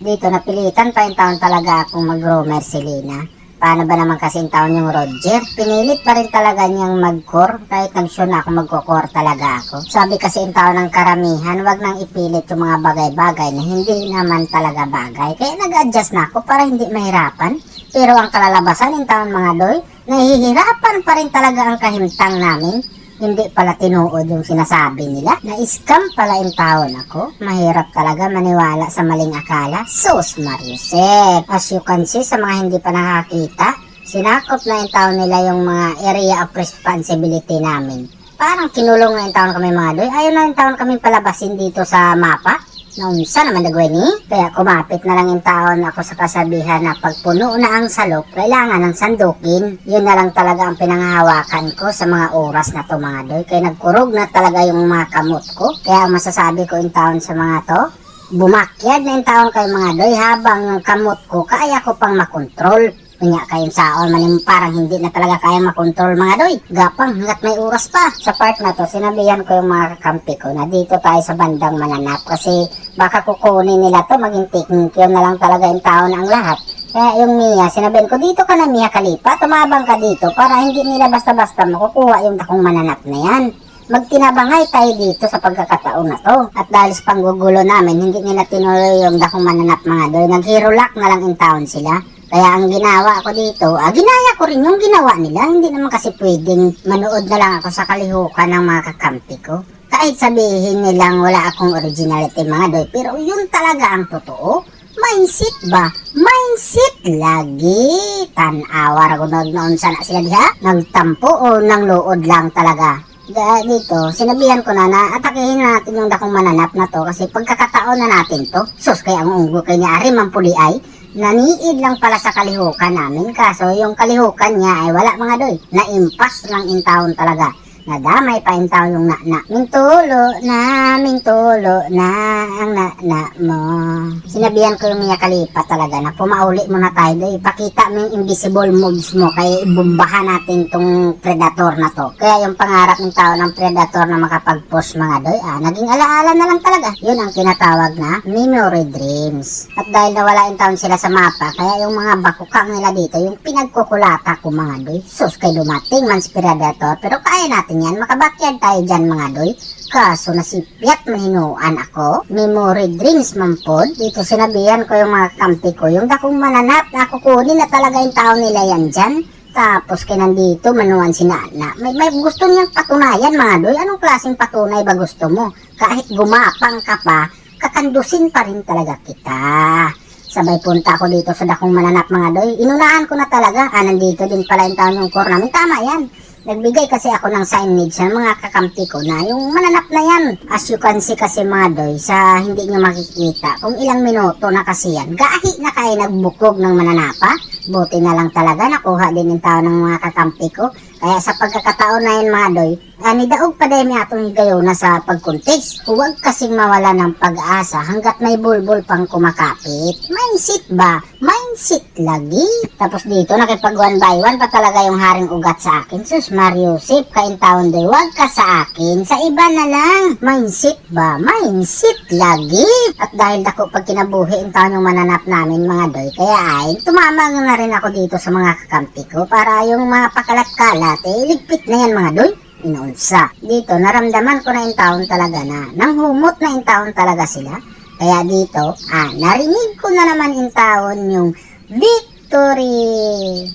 Dito napilitan pa yung taon talaga akong mag-roamer si Lina. Paano ba naman kasi taon yung Roger? Pinilit pa rin talaga niyang mag-core kahit nag-sure na ako mag-core talaga ako. Sabi kasi yung taon ng karamihan, wag nang ipilit yung mga bagay-bagay na hindi naman talaga bagay. Kaya nag-adjust na ako para hindi mahirapan. Pero ang kalalabasan yung taon mga doy, nahihirapan pa rin talaga ang kahimtang namin. Hindi pala tinuod yung sinasabi nila. Na-scam pala yung taon ako. Mahirap talaga maniwala sa maling akala. Sus Mariusep. As you can see sa mga hindi pa nakakita, sinakop na yung taon nila yung mga area of responsibility namin. Parang kinulong na yung taon kami mga doy. Ayaw na yung taon kami palabasin dito sa mapa. Naunsa naman na ni? Kaya kumapit na lang yung taon ako sa kasabihan na pag puno na ang salok, kailangan ng sandukin. Yun na lang talaga ang pinangahawakan ko sa mga oras na to mga doy. Kaya nagkurog na talaga yung mga kamot ko. Kaya ang masasabi ko yung taon sa mga to, bumakyad na yung taon kay mga doy habang yung kamot ko kaya ko pang makontrol. Kunya kayong saon manim parang hindi na talaga kaya makontrol mga doy. Gapang hanggat may oras pa. Sa part na to, sinabihan ko yung mga kakampi ko na dito tayo sa bandang mananap kasi baka kukunin nila to maging yun na lang talaga yung taon ang lahat. Kaya yung Mia, sinabihan ko dito ka na Mia Kalipa, tumabang ka dito para hindi nila basta-basta makukuha yung dakong mananap na yan magtinabangay tayo dito sa pagkakataon na to. At dahil sa panggugulo namin, hindi nila tinuloy yung dakong mananap mga doy. Naghirulak na lang in town sila. Kaya ang ginawa ko dito, ah, ginaya ko rin yung ginawa nila. Hindi naman kasi pwedeng manood na lang ako sa kalihukan ng mga kakampi ko. Kahit sabihin nilang wala akong originality mga doy, pero yun talaga ang totoo. Mindset ba? Mindset lagi. Tanawar ko noon sana sila diha. Nagtampo o nang luod lang talaga. Da, dito, sinabihan ko na na atakihin na natin yung dakong mananap na to kasi pagkakataon na natin to. Sus, kaya ang unggo kay niya Ari Mampuli ay naniid lang pala sa kalihukan namin kaso yung kalihukan niya ay wala mga doy. Naimpas lang in town talaga. Nadamay pa in town yung na-na. Mintulo na, mintulo na ang na-na mo. Sinabihan ko yung Mia Kalipa talaga na pumauli mo na tayo doy. Ipakita mo yung invisible moves mo kaya ibumbahan natin tong predator na to. Kaya yung pangarap ng tao ng predator na makapag-push mga doy, ah, naging alaala na lang talaga. Yun ang tinatawag na memory dreams. At dahil nawala in town sila sa mapa, kaya yung mga bakukang nila dito, yung pinagkukulata ko mga doy, sus kay dumating man si predator, pero kaya natin yan, makabakyard tayo dyan mga doy. Kaso nasipyat mahinuan ako, memory dreams man pod. Dito sinabihan ko yung mga kampi ko, yung dakong mananap na kukunin na talaga yung tao nila yan dyan. Tapos kay nandito, manuan si Nana. May, may gusto niyang patunayan mga doy. Anong klaseng patunay ba gusto mo? Kahit gumapang ka pa, kakandusin pa rin talaga kita. Sabay punta ako dito sa dakong mananap mga doy. Inunahan ko na talaga. Ah, nandito din pala yung taon yung core namin. Tama yan. Nagbigay kasi ako ng signage sa mga kakampi ko na yung mananap na yan. As you can see kasi mga doy, sa hindi nyo makikita, kung ilang minuto na kasi yan, gahi na kayo nagbukog ng mananapa. Buti na lang talaga, nakuha din yung tao ng mga kakampi ko. Kaya sa pagkakataon na yun mga doy, ani daog pa dahil atong higayon na sa pagkuntis. Huwag kasing mawala ng pag-asa hanggat may bulbul pang kumakapit. Mindset ba? Mindset lagi. Tapos dito, nakipag one by one pa talaga yung haring ugat sa akin. Sus, Mario, sip kain taon doy, huwag ka sa akin. Sa iba na lang. Mindset ba? Mindset lagi. At dahil dako pag kinabuhi ang taon yung mananap namin mga doy, kaya ay tumama na rin ako dito sa mga kakampi ko para yung mga pakalat-kalat, eh, ligpit na yan mga doy inuunsa. Dito, naramdaman ko na yung taon talaga na nanghumot na yung taon talaga sila. Kaya dito, ah, narinig ko na naman yung taon yung victory.